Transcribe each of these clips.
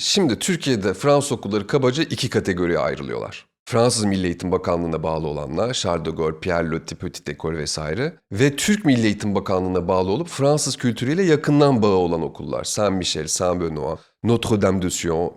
Şimdi Türkiye'de Fransız okulları kabaca iki kategoriye ayrılıyorlar. Fransız Milli Eğitim Bakanlığı'na bağlı olanlar, Charles de Gaulle, Pierre Loti, Petit École vesaire ve Türk Milli Eğitim Bakanlığı'na bağlı olup Fransız kültürüyle yakından bağı olan okullar. Saint Michel, Saint Benoît, Notre Dame de Sion,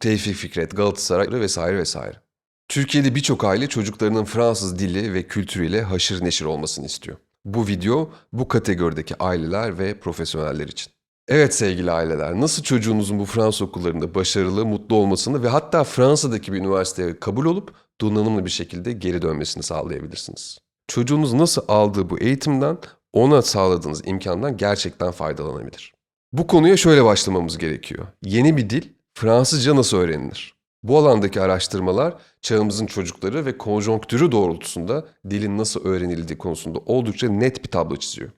Tevfik Fikret, Galatasaray vesaire vesaire. Türkiye'de birçok aile çocuklarının Fransız dili ve kültürüyle haşır neşir olmasını istiyor. Bu video bu kategorideki aileler ve profesyoneller için. Evet sevgili aileler, nasıl çocuğunuzun bu Fransız okullarında başarılı, mutlu olmasını ve hatta Fransa'daki bir üniversiteye kabul olup donanımlı bir şekilde geri dönmesini sağlayabilirsiniz? Çocuğunuz nasıl aldığı bu eğitimden, ona sağladığınız imkandan gerçekten faydalanabilir. Bu konuya şöyle başlamamız gerekiyor. Yeni bir dil Fransızca nasıl öğrenilir? Bu alandaki araştırmalar çağımızın çocukları ve konjonktürü doğrultusunda dilin nasıl öğrenildiği konusunda oldukça net bir tablo çiziyor.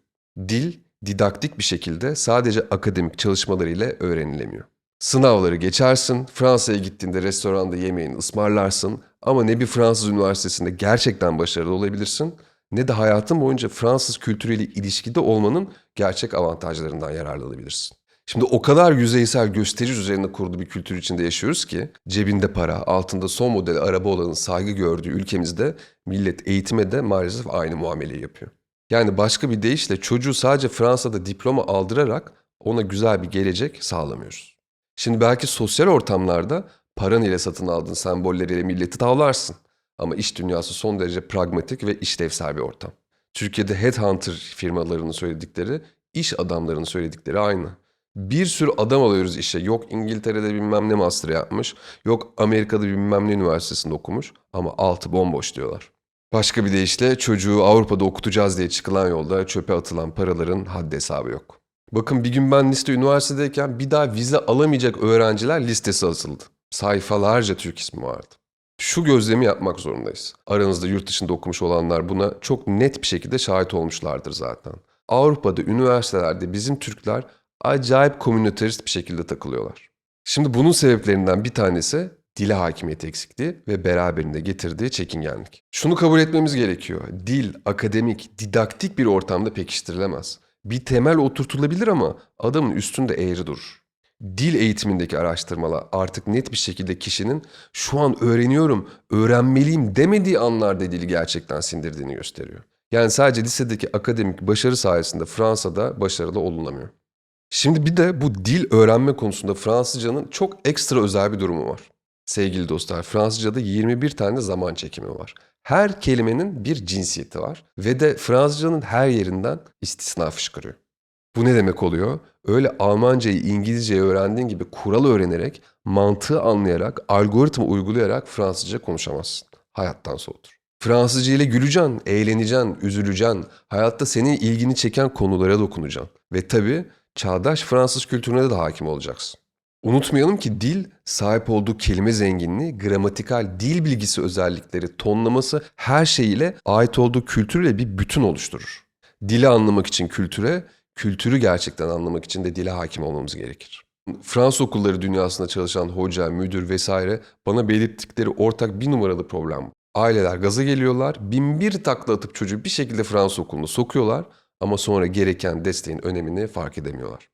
Dil didaktik bir şekilde sadece akademik çalışmalar ile öğrenilemiyor. Sınavları geçersin, Fransa'ya gittiğinde restoranda yemeğini ısmarlarsın ama ne bir Fransız üniversitesinde gerçekten başarılı olabilirsin ne de hayatın boyunca Fransız kültürüyle ilişkide olmanın gerçek avantajlarından yararlanabilirsin. Şimdi o kadar yüzeysel gösteriş üzerine kurulu bir kültür içinde yaşıyoruz ki cebinde para, altında son model araba olanın saygı gördüğü ülkemizde millet eğitime de maalesef aynı muameleyi yapıyor. Yani başka bir deyişle çocuğu sadece Fransa'da diploma aldırarak ona güzel bir gelecek sağlamıyoruz. Şimdi belki sosyal ortamlarda paran ile satın aldığın sembolleriyle milleti tavlarsın. Ama iş dünyası son derece pragmatik ve işlevsel bir ortam. Türkiye'de headhunter firmalarının söyledikleri, iş adamlarının söyledikleri aynı. Bir sürü adam alıyoruz işe. Yok İngiltere'de bilmem ne master yapmış, yok Amerika'da bilmem ne üniversitesinde okumuş ama altı bomboş diyorlar. Başka bir deyişle çocuğu Avrupa'da okutacağız diye çıkılan yolda çöpe atılan paraların haddi hesabı yok. Bakın bir gün ben liste üniversitedeyken bir daha vize alamayacak öğrenciler listesi asıldı. Sayfalarca Türk ismi vardı. Şu gözlemi yapmak zorundayız. Aranızda yurt dışında okumuş olanlar buna çok net bir şekilde şahit olmuşlardır zaten. Avrupa'da üniversitelerde bizim Türkler acayip komüniterist bir şekilde takılıyorlar. Şimdi bunun sebeplerinden bir tanesi dile hakimiyet eksikliği ve beraberinde getirdiği çekingenlik. Şunu kabul etmemiz gerekiyor. Dil, akademik, didaktik bir ortamda pekiştirilemez. Bir temel oturtulabilir ama adamın üstünde eğri durur. Dil eğitimindeki araştırmalar artık net bir şekilde kişinin şu an öğreniyorum, öğrenmeliyim demediği anlarda dili gerçekten sindirdiğini gösteriyor. Yani sadece lisedeki akademik başarı sayesinde Fransa'da başarılı olunamıyor. Şimdi bir de bu dil öğrenme konusunda Fransızcanın çok ekstra özel bir durumu var. Sevgili dostlar, Fransızca'da 21 tane zaman çekimi var. Her kelimenin bir cinsiyeti var ve de Fransızcanın her yerinden istisna fışkırıyor. Bu ne demek oluyor? Öyle Almancayı, İngilizceyi öğrendiğin gibi kural öğrenerek, mantığı anlayarak, algoritma uygulayarak Fransızca konuşamazsın. Hayattan soğutur. Fransızca ile güleceksin, eğleneceksin, üzüleceksin. Hayatta senin ilgini çeken konulara dokunacaksın. Ve tabii çağdaş Fransız kültürüne de hakim olacaksın. Unutmayalım ki dil sahip olduğu kelime zenginliği, gramatikal dil bilgisi özellikleri, tonlaması her şeyiyle ait olduğu kültürle bir bütün oluşturur. Dili anlamak için kültüre, kültürü gerçekten anlamak için de dile hakim olmamız gerekir. Fransız okulları dünyasında çalışan hoca, müdür vesaire bana belirttikleri ortak bir numaralı problem. Aileler gaza geliyorlar, bin bir takla atıp çocuğu bir şekilde Fransız okuluna sokuyorlar ama sonra gereken desteğin önemini fark edemiyorlar.